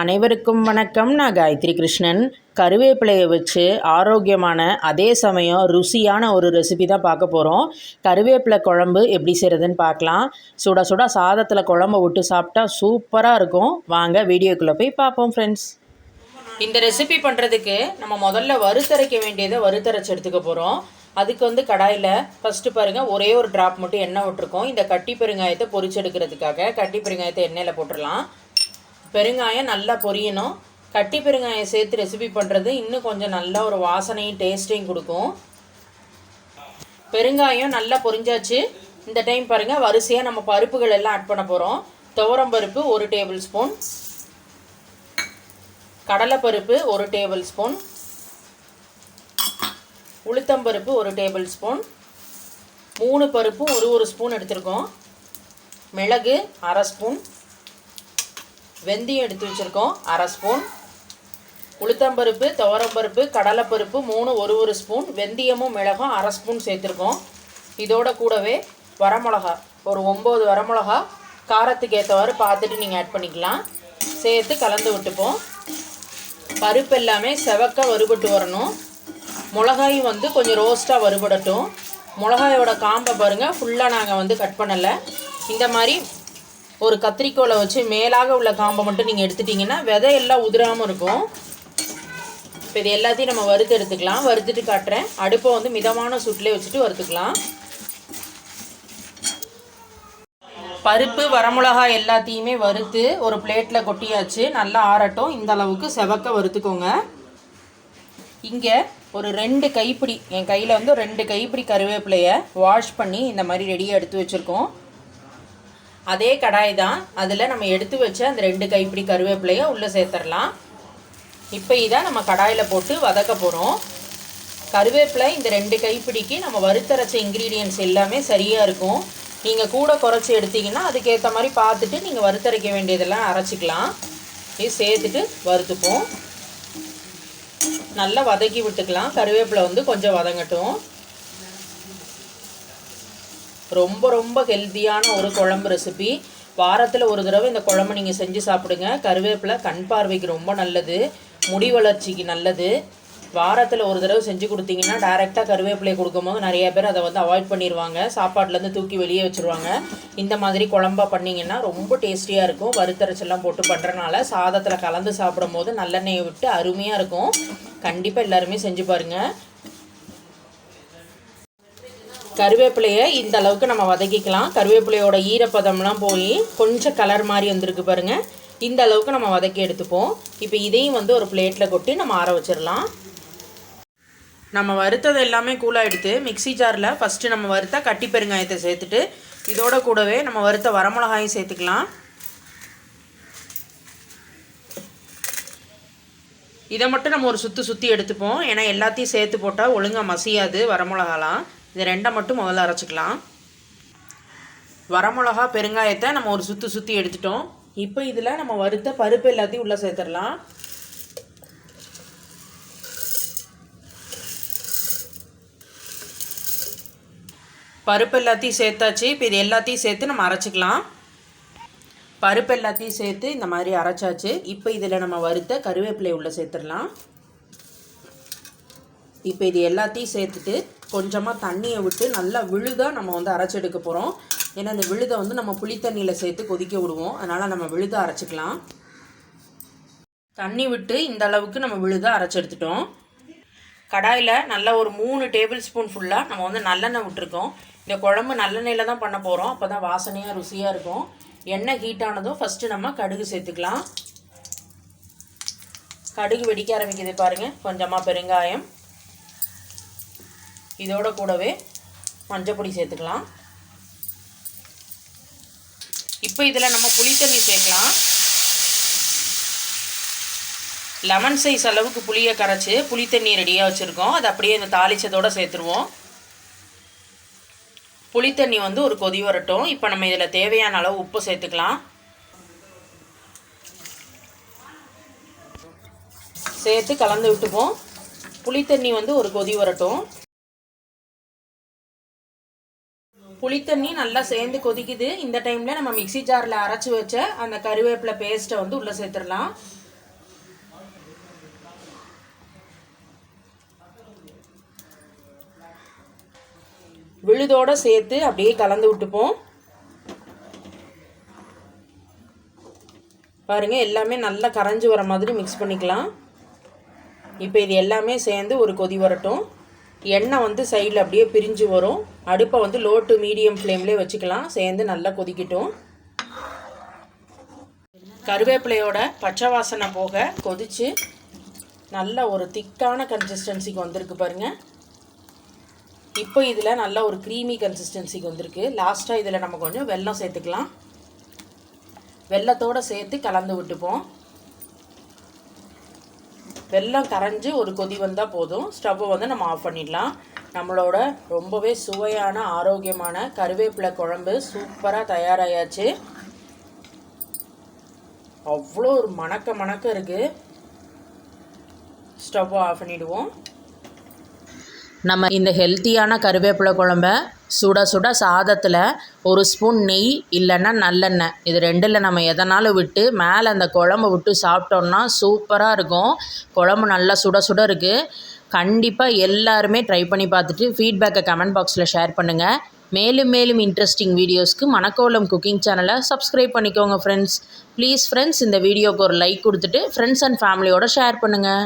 அனைவருக்கும் வணக்கம். நான் காயத்ரி கிருஷ்ணன். கருவேப்பிலையை வச்சு ஆரோக்கியமான அதே சமயம் ருசியான ஒரு ரெசிபி தான் பார்க்க போகிறோம் கருவேப்பிலை குழம்பு எப்படி செய்கிறதுன்னு பார்க்கலாம். சுட சுட சாதத்தில் குழம்ப விட்டு சாப்பிட்டா சூப்பராக இருக்கும். வாங்க வீடியோக்குள்ளே போய் பார்ப்போம் ஃப்ரெண்ட்ஸ் இந்த ரெசிபி பண்ணுறதுக்கு நம்ம முதல்ல வறுத்தரைக்க வேண்டியதை வறுத்தரைச்சு எடுத்துக்க போகிறோம் அதுக்கு வந்து கடாயில் ஃபஸ்ட்டு பாருங்கள் ஒரே ஒரு ட்ராப் மட்டும் எண்ணெய் விட்டுருக்கோம். இந்த கட்டி பெருங்காயத்தை பொரிச்சு எடுக்கிறதுக்காக கட்டி பெருங்காயத்தை எண்ணெயில் போட்டுடலாம் பெருங்காயம் நல்லா பொரியணும். கட்டி பெருங்காயம் சேர்த்து ரெசிபி பண்ணுறது இன்னும் கொஞ்சம் நல்ல ஒரு வாசனையும் டேஸ்ட்டையும் கொடுக்கும். பெருங்காயம் நல்லா பொரிஞ்சாச்சு. இந்த டைம் பாருங்கள் வரிசையாக நம்ம பருப்புகள் எல்லாம் ஆட் பண்ண போகிறோம் துவரம் பருப்பு ஒரு டேபிள் ஸ்பூன் கடலைப்பருப்பு ஒரு டேபிள் ஸ்பூன் உளுத்தம்பருப்பு ஒரு டேபிள் ஸ்பூன் மூணு பருப்பும் ஒரு ஒரு ஸ்பூன் எடுத்திருக்கோம். மிளகு அரை ஸ்பூன் வெந்தயம் எடுத்து வச்சுருக்கோம். அரை ஸ்பூன். உளுத்தம்பருப்பு துவரம்பருப்பு கடலைப்பருப்பு மூணு ஒரு ஒரு ஸ்பூன். வெந்தயமும் மிளகும் அரை ஸ்பூன் சேர்த்துருக்கோம். இதோட கூடவே வரமிளகா ஒரு ஒம்பது வரமிளகா. காரத்துக்கு ஏற்றவாறு பார்த்துட்டு நீங்கள் ஆட் பண்ணிக்கலாம். சேர்த்து கலந்து விட்டுப்போம். பருப்பு எல்லாமே செவக்க வறுபட்டு வரணும். மிளகாயும் வந்து கொஞ்சம் ரோஸ்ட்டாக வறுபடட்டும். மிளகாயோட காம்பை பாருங்கள் ஃபுல்லாக நாங்கள் வந்து கட் பண்ணலை. இந்த மாதிரி ஒரு கத்திரிக்கோலை வச்சு மேலாக உள்ள காம்பை மட்டும் நீங்கள் எடுத்துட்டிங்கன்னா விதை எல்லாம் உதிராமல் இருக்கும். இப்போ இது எல்லாத்தையும் நம்ம வறுத்து எடுத்துக்கலாம். வறுத்துட்டு காட்டுறேன். அடுப்பை வந்து மிதமான சுட்டிலே வச்சுட்டு வறுத்துக்கலாம். பருப்பு வரமிளகாய் எல்லாத்தையுமே வறுத்து ஒரு பிளேட்டில் கொட்டியாச்சு. நல்லா ஆறட்டும். இந்த அளவுக்கு செவக்க வறுத்துக்கோங்க. இங்கே ஒரு ரெண்டு கைப்பிடி என் கையில் வந்து ரெண்டு கைப்பிடி கருவேப்பிலையை வாஷ் பண்ணி இந்த மாதிரி ரெடியாக எடுத்து வச்சுருக்கோம். அதே கடாய் தான் அதில் நம்ம எடுத்து வச்ச அந்த ரெண்டு கைப்பிடி கருவேப்பிலையை உள்ளே சேர்த்துடலாம் இப்போ இதை நம்ம கடாயில் போட்டு வதக்க போகிறோம் கருவேப்பிலை இந்த ரெண்டு கைப்பிடிக்கு நம்ம வறுத்தரைச்ச இன்க்ரீடியன்ஸ் எல்லாமே சரியாக இருக்கும். நீங்கள் கூட குறைச்சி எடுத்தீங்கன்னா அதுக்கேற்ற மாதிரி பார்த்துட்டு நீங்கள் வறுத்தரைக்க வேண்டியதெல்லாம் அரைச்சிக்கலாம். இது சேர்த்துட்டு வறுத்துப்போம். நல்லா வதக்கி விட்டுக்கலாம். கருவேப்பிலை வந்து கொஞ்சம் வதங்கட்டும். ரொம்ப ரொம்ப ஹெல்த்தியான ஒரு குழம்பு ரெசிபி வாரத்தில் ஒரு தடவை இந்த குழம்பு நீங்கள் செஞ்சு சாப்பிடுங்க. கருவேப்பிலை கண் பார்வைக்கு ரொம்ப நல்லது. முடி வளர்ச்சிக்கு நல்லது. வாரத்தில் ஒரு தடவை செஞ்சு கொடுத்தீங்கன்னா டைரெக்டாக கருவேப்பிலையை கொடுக்கும்போது நிறைய பேர் அதை வந்து அவாய்ட் பண்ணிடுவாங்க சாப்பாட்டிலேருந்து தூக்கி வெளியே வச்சுருவாங்க. இந்த மாதிரி குழம்பா பண்ணிங்கன்னா ரொம்ப டேஸ்டியாக இருக்கும். வறுத்தரைச்செல்லாம் போட்டு பண்ணுறனால சாதத்தில் கலந்து சாப்பிடும் போது நல்லெண்ணெயை விட்டு அருமையாக இருக்கும். கண்டிப்பாக எல்லாருமே செஞ்சு பாருங்கள் கருவேப்பிலையை இந்த அளவுக்கு நம்ம வதக்கிக்கலாம். கருவேப்பிலையோட ஈரப்பதம்லாம் போய் கொஞ்சம் கலர் மாதிரி வந்திருக்கு பாருங்கள் இந்த அளவுக்கு நம்ம வதக்கி எடுத்துப்போம். இப்போ இதையும் வந்து ஒரு பிளேட்டில் கொட்டி நம்ம ஆற வச்சிடலாம். நம்ம வறுத்தது எல்லாமே கூலாக எடுத்து மிக்சி ஜாரில் ஃபஸ்ட்டு நம்ம வறுத்த கட்டி பெருங்காயத்தை சேர்த்துட்டு இதோட கூடவே நம்ம வறுத்த வரமிளகாயும் சேர்த்துக்கலாம். இதை மட்டும் நம்ம ஒரு சுற்றி சுற்றி எடுத்துப்போம். ஏன்னா எல்லாத்தையும் சேர்த்து போட்டால் ஒழுங்காக மசியாது வரமிளகாலாம். இது ரெண்டை மட்டும் முதல்ல அரைச்சிக்கலாம். வரமிளகா பெருங்காயத்தை நம்ம ஒரு சுற்றி சுற்றி எடுத்துட்டோம். இப்போ இதில் நம்ம வறுத்த பருப்பு எல்லாத்தையும் உள்ளே சேர்த்துடலாம். பருப்பு எல்லாத்தையும் சேர்த்தாச்சு. இப்போ இது எல்லாத்தையும் சேர்த்து நம்ம அரைச்சிக்கலாம். பருப்பு எல்லாத்தையும் சேர்த்து இந்த மாதிரி அரைச்சாச்சு. இப்போ இதில் நம்ம வறுத்த கருவேப்பிலை உள்ளே சேர்த்துடலாம். இப்போ இது எல்லாத்தையும் சேர்த்துட்டு கொஞ்சமாக தண்ணியை விட்டு நல்லா விழுதாக நம்ம வந்து அரைச்செடுக்க போகிறோம் ஏன்னா இந்த விழுதை வந்து நம்ம புளி தண்ணியில் சேர்த்து கொதிக்க விடுவோம். அதனால் நம்ம விழுதாக அரைச்சிக்கலாம். தண்ணி விட்டு இந்த அளவுக்கு நம்ம விழுதாக அரைச்சி எடுத்துட்டோம். கடாயில் நல்லா ஒரு மூணு டேபிள் ஸ்பூன் ஃபுல்லாக நம்ம வந்து நல்லெண்ணெய் விட்டுருக்கோம். இந்த குழம்பு நல்லெண்ணெயில் தான் பண்ண போகிறோம் அப்போ தான் வாசனையாக ருசியாக இருக்கும். எண்ணெய் ஹீட் ஆனதும் ஃபஸ்ட்டு நம்ம கடுகு சேர்த்துக்கலாம். கடுகு வெடிக்க ஆரம்பிக்குது பாருங்கள் கொஞ்சமாக பெருங்காயம். இதோட கூடவே மஞ்சப்பொடி சேர்த்துக்கலாம். இப்போ இதில் நம்ம புளி தண்ணி சேர்க்கலாம். லெமன் சைஸ் அளவுக்கு புளியை கரைச்சி புளி தண்ணி ரெடியாக வச்சுருக்கோம். அதை அப்படியே இந்த தாளிச்சதோடு சேர்த்துருவோம். புளி தண்ணி வந்து ஒரு கொதி வரட்டும். இப்போ நம்ம இதில் தேவையான அளவு உப்பு சேர்த்துக்கலாம். சேர்த்து கலந்து விட்டுப்போம். புளி தண்ணி வந்து ஒரு கொதி வரட்டும். புளித்தண்ணி நல்லா சேர்ந்து கொதிக்குது. இந்த டைமில் நம்ம மிக்சி ஜாரில் அரைச்சி வச்ச அந்த கருவேப்பிலை பேஸ்ட்டை வந்து உள்ளே சேர்த்துடலாம். விழுதோடு சேர்த்து அப்படியே கலந்து விட்டுப்போம். பாருங்கள் எல்லாமே நல்லா கரைஞ்சி வர மாதிரி மிக்ஸ் பண்ணிக்கலாம். இப்போ இது எல்லாமே சேர்ந்து ஒரு கொதி வரட்டும். எண்ணெய் வந்து சைடில் அப்படியே பிரிஞ்சு வரும். அடுப்பை வந்து லோ டு மீடியம் ஃப்ளேம்லேயே வச்சுக்கலாம். சேர்ந்து நல்லா கொதிக்கட்டும். கருவேப்பிலையோட பச்சை வாசனை போக கொதித்து நல்ல ஒரு திக்கான கன்சிஸ்டன்சிக்கு வந்திருக்கு பாருங்கள் இப்போ இதில் நல்ல ஒரு க்ரீமி கன்சிஸ்டன்சிக்கு வந்திருக்கு. லாஸ்ட்டாக இதில் நம்ம கொஞ்சம் வெல்லம் சேர்த்துக்கலாம். வெள்ளத்தோடு சேர்த்து கலந்து விட்டுப்போம். வெள்ளம் கரைஞ்சி ஒரு கொதி வந்தால் போதும். ஸ்டவ்வை வந்து நம்ம ஆஃப் பண்ணிடலாம். நம்மளோட ரொம்பவே சுவையான ஆரோக்கியமான கருவேப்பிலை குழம்பு சூப்பராக தயாராகியாச்சு அவ்வளோ ஒரு மணக்க மணக்க இருக்குது ஸ்டவ்வை ஆஃப் பண்ணிவிடுவோம் நம்ம இந்த ஹெல்த்தியான கருவேப்பிலை குழம்ப சுட சுட சாதத்தில் ஒரு ஸ்பூன் நெய் இல்லைன்னா நல்லெண்ணெய். இது ரெண்டில் நம்ம எதனாலும் விட்டு மேலே அந்த குழம்பு விட்டு சாப்பிட்டோம்னா சூப்பராக இருக்கும். குழம்பு நல்லா சுட சுட இருக்குது கண்டிப்பாக எல்லாருமே ட்ரை பண்ணி பார்த்துட்டு ஃபீட்பேக்கை கமெண்ட் பாக்ஸில் ஷேர் பண்ணுங்கள் மேலும் மேலும் இன்ட்ரெஸ்டிங் வீடியோஸ்க்கு மணக்கோலம் குக்கிங் சேனலை சப்ஸ்கிரைப் பண்ணிக்கோங்க ஃப்ரெண்ட்ஸ் ப்ளீஸ் ஃப்ரெண்ட்ஸ் இந்த வீடியோக்கு ஒரு லைக் கொடுத்துட்டு ஃப்ரெண்ட்ஸ் அண்ட் ஃபேமிலியோட ஷேர் பண்ணுங்கள்